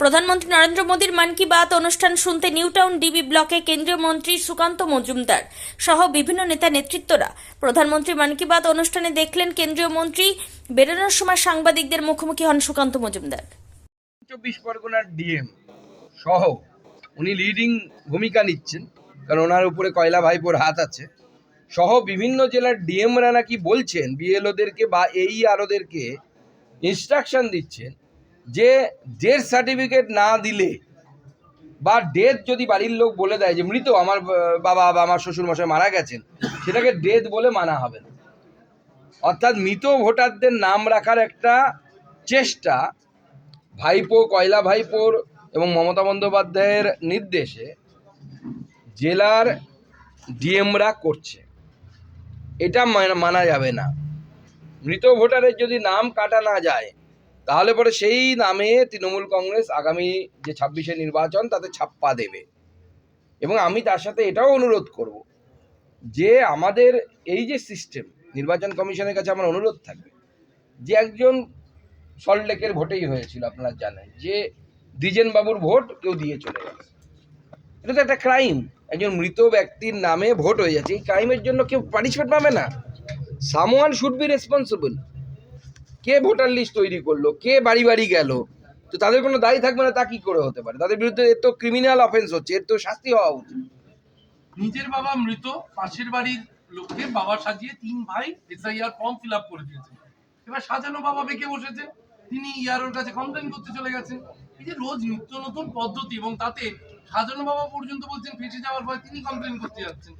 প্রধানমন্ত্রী নরেন্দ্র মোদীর মান কি বাত অনুষ্ঠান শুনতে নিউটাউন ডিবি ব্লকে কেন্দ্রীয় মন্ত্রী সুকান্ত মজুমদার সহ বিভিন্ন নেতা নেতৃত্বরা প্রধানমন্ত্রী মান কি বাত অনুষ্ঠানে দেখলেন কেন্দ্রীয় মন্ত্রী বেরোনোর সময় সাংবাদিকদের মুখোমুখি হন সুকান্ত মজুমদার। চব্বিশ পরগনার ডিএম সহ উনি লিডিং ভূমিকা নিচ্ছেন, কারণ ওনার উপরে কয়লা ভাইপোর হাত আছে। সহ বিভিন্ন জেলার ডিএমরা নাকি বলছেন, বিএলওদেরকে বা এই আরোদেরকে ইনস্ট্রাকশন দিচ্ছেন যে ডেথ সার্টিফিকেট না দিলে বা ডেথ যদি বাড়ির লোক বলে দেয় যে মৃত, আমার বাবা বা আমার শ্বশুর মশাই মারা গেছেন, সেটাকে ডেথ বলে মানা হবে না। অর্থাৎ মৃত ভোটারদের নাম রাখার একটা চেষ্টা ভাইপো, কয়লা ভাইপোর এবং মমতা বন্দ্যোপাধ্যায়ের নির্দেশে জেলার ডিএমরা করছে। এটা মানা যাবে না। মৃত ভোটারের যদি নাম কাটা না যায় তাহলে পরে সেই নামে তৃণমূল কংগ্রেস আগামী যে ছাব্বিশে নির্বাচন, তাতে ছাপ্পা দেবে। এবং আমি তার সাথে এটাও অনুরোধ করব যে আমাদের এই যে সিস্টেম নির্বাচন কমিশনের কাছে আমার অনুরোধ থাকবে যে একজন সল্টলেকের ভোটেই হয়েছিল, আপনারা জানেন, যে দ্বিজেন বাবুর ভোট কেউ দিয়ে চলে গেল এটা তো একটা ক্রাইম একজন মৃত ব্যক্তির নামে ভোট হয়ে যাচ্ছে। এই ক্রাইমের জন্য কেউ পানিশমেন্ট পাবে না। সামওয়ান শুড বি রেসপন্সিবল কে ভোটার লিস্ট তৈরি করল? কে বাড়ি বাড়ি গেল? তো তাদের কোনো দায়ী থাকবে না তা কি করে হতে পারে? তাদের বিরুদ্ধে এর তো ক্রিমিনাল অফেন্স হচ্ছে এর তো শাস্তি হওয়া উচিত। নিজের বাবা মৃত পাশের বাড়ির লোককে বাবা সাজিয়ে তিন ভাই এসআইআর ফর্ম ফিল আপ করে দিয়েছে। এবার সাজানো বাবা বেঁকে বসেছে তিনি ইয়ারোর কাছে কমপ্লেন করতে চলে গেছেন। এই যে রোজ নিত্য নতুন পদ্ধতি এবং তাতে সাজানো বাবা পর্যন্ত বলছেন ফেসে যাওয়ার পর তিনি কমপ্লেন করতে যাচ্ছেন।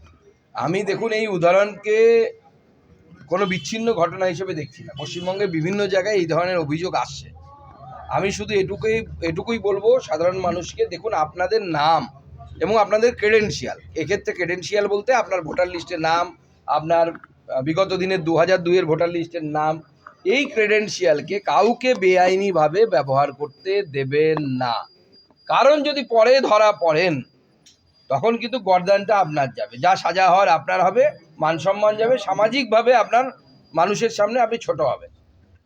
আমি দেখুন এই উদাহরণকে কোনো বিচ্ছিন্ন ঘটনা হিসেবে দেখছি না। পশ্চিমবঙ্গের বিভিন্ন জায়গায় এই ধরনের অভিযোগ আসছে। আমি শুধু এটুকুই এটুকুই বলব, সাধারণ মানুষকে দেখুন আপনাদের নাম এবং আপনাদের ক্রেডেন্সিয়াল এক্ষেত্রে ক্রেডেন্সিয়াল বলতে আপনার ভোটার লিস্টের নাম, আপনার বিগত দিনের দু হাজার দুইয়ের ভোটার লিস্টের নাম, এই ক্রেডেন্সিয়ালকে কাউকে বেআইনিভাবে ব্যবহার করতে দেবেন না। কারণ যদি পরে ধরা পড়েন, তখন কিন্তু গরদানটা আপনার যাবে। যা সাজা হওয়ার আপনার হবে মান সম্মান যাবে সামাজিকভাবে আপনার মানুষের সামনে আপনি ছোট হবেন।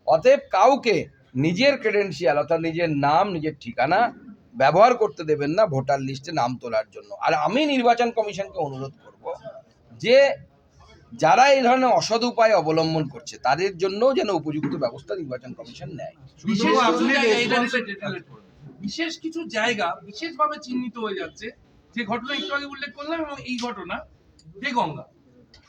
অতএব কাউকে নিজের ক্রেডেন্সিয়াল অর্থাৎ নিজের নাম নিজের ঠিকানা ব্যবহার করতে দেবেন না ভোটার লিস্টে নাম তোলার জন্য। আর আমি নির্বাচন কমিশনকে অনুরোধ করব যে যারা এই ধরনের অসৎ উপায় অবলম্বন করছে তাদের জন্য যেন উপযুক্ত ব্যবস্থা নির্বাচন কমিশন নেয়। বিশেষ কিছু জায়গা বিশেষভাবে চিহ্নিত হয়ে যাচ্ছে যে ঘটনা একটু আগে উল্লেখ করলাম এবং এই ঘটনা দেগঙ্গা।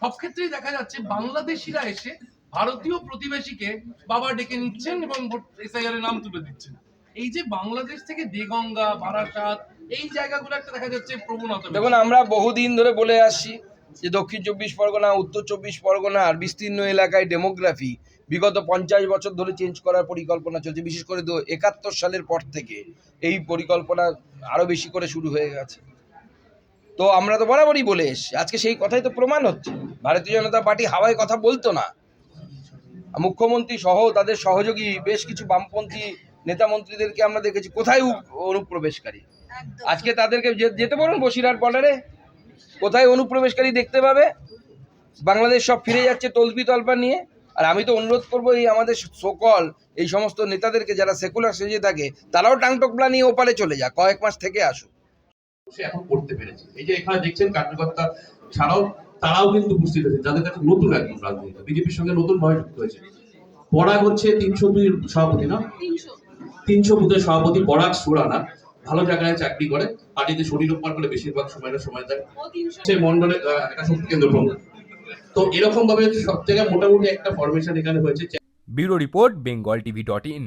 সব ক্ষেত্রেই দেখা যাচ্ছে বাংলাদেশিরা এসে ভারতীয় প্রতিবেশীকে বাবা ডেকে নিচ্ছেন এবং এসআইআর নাম তুলে দিচ্ছেন। এই যে বাংলাদেশ থেকে দেগঙ্গা, বারাসাত, এই জায়গাগুলো একটা দেখা যাচ্ছে প্রবণতা দেখুন, আমরা বহুদিন ধরে বলে আসছি যে দক্ষিণ চব্বিশ পরগনা, উত্তর চব্বিশ পরগনা আর বিস্তীর্ণ এলাকায় ডেমোগ্রাফি বিগত পঞ্চাশ বছর ধরে চেঞ্জ করার পরিকল্পনা চলছে। বিশেষ করে একাত্তর সালের পর থেকে এই পরিকল্পনা আরও বেশি করে শুরু হয়ে গেছে। তো আমরা তো বরাবরই বলে এসছি। আজকে সেই কথাই তো প্রমাণ হচ্ছে। ভারতীয় জনতা পার্টি হাওয়ায় কথা বলতো না। মুখ্যমন্ত্রী সহ তাদের সহযোগী বেশ কিছু বামপন্থী নেতা মন্ত্রীদেরকে আমরা দেখেছি। কোথায় অনুপ্রবেশকারী? আজকে তাদেরকে যেতে বলুন বসিরহাট বর্ডারে কোথায় অনুপ্রবেশকারী দেখতে পাবে? বাংলাদেশ সব ফিরে যাচ্ছে তলবি তলপা নিয়ে। আর আমি তো অনুরোধ করব এই আমাদের সকল এই সমস্ত নেতাদেরকে যারা সেকুলার সেজে থাকে তারাও টাংটকলা নিয়ে ওপারে চলে যায় কয়েক মাস থেকে আসুক। সে এখন করতে পেরেছে। এই যে এখানে দেখছেন কার্যকর্তা ছাড়াও তারাও কিন্তু উপস্থিত আছে যাদের কাছে নতুন একদম রাজনীতি বিজেপির সঙ্গে নতুন ভাবে যুক্ত হয়েছে। পরাগ হচ্ছে তিনশো দুই সভাপতি না? তিনশো। বুথের সভাপতি পরাগ সুরানা। ভালো জায়গায় চাকরি করে। পার্টিতে শরীর উপর করে বেশিরভাগ সময়টা সময় দেয়। সে মন্ডলে আহ, একটা শক্তি কেন্দ্র প্রমুখ। তো এরকম ভাবে সব জায়গায় মোটামুটি একটা ফরমেশন এখানে হয়েছে। Bureau report Bengal TV dot in.